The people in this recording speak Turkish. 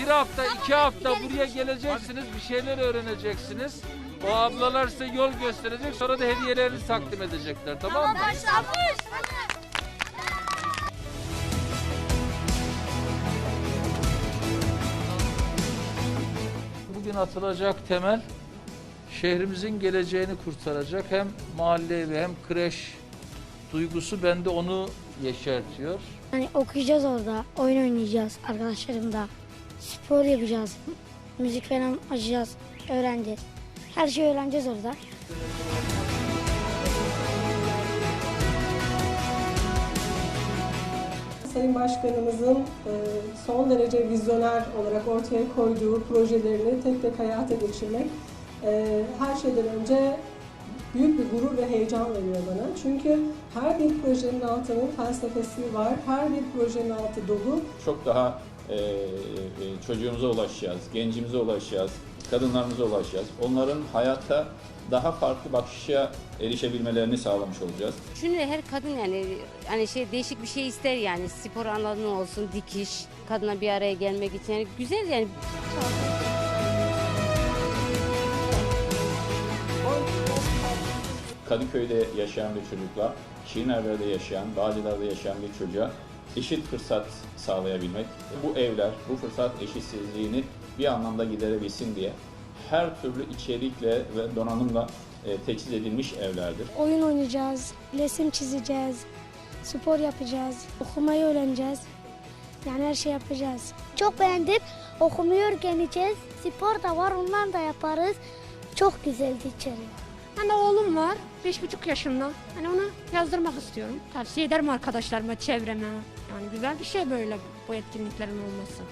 Bir hafta, iki hafta buraya geleceksiniz, bir şeyler öğreneceksiniz. O ablalar size yol gösterecek, sonra da hediyelerinizi takdim edecekler, tamam mı? Bugün atılacak temel şehrimizin geleceğini kurtaracak. Hem mahalle evi hem kreş duygusu bende onu yeşertiyor. Hani okuyacağız orada, oyun oynayacağız arkadaşlarımla. Spor yapacağız. Müzik falan açacağız, öğreneceğiz. Her şeyi öğreneceğiz orada. Sayın Başkanımızın e, son derece vizyoner olarak ortaya koyduğu projelerini tek tek hayata geçirmek e, her şeyden önce büyük bir gurur ve heyecan veriyor bana. Çünkü her bir projenin altının felsefesi var, her bir projenin altı dolu. çok daha e, e, çocuğumuza ulaşacağız, gencimize ulaşacağız, kadınlarımıza ulaşacağız. Onların hayata daha farklı bakışa erişebilmelerini sağlamış olacağız. Çünkü her kadın yani hani şey değişik bir şey ister yani spor alanı olsun, dikiş, kadına bir araya gelmek için yani güzel yani. Kadıköy'de yaşayan bir çocukla, Şirinevler'de yaşayan, Bağcılar'da yaşayan bir çocuğa eşit fırsat sağlayabilmek, bu evler, bu fırsat eşitsizliğini bir anlamda giderebilsin diye her türlü içerikle ve donanımla e, teçhiz edilmiş evlerdir. Oyun oynayacağız, resim çizeceğiz, spor yapacağız, okumayı öğreneceğiz. Yani her şey yapacağız. Çok beğendim. Okumayı öğreneceğiz. Spor da var, ondan da yaparız. Çok güzeldi içeri. Hani oğlum var, beş buçuk yaşında. Hani onu yazdırmak istiyorum. Tavsiye ederim arkadaşlarıma, çevreme. Yani güzel bir şey böyle bu etkinliklerin olması.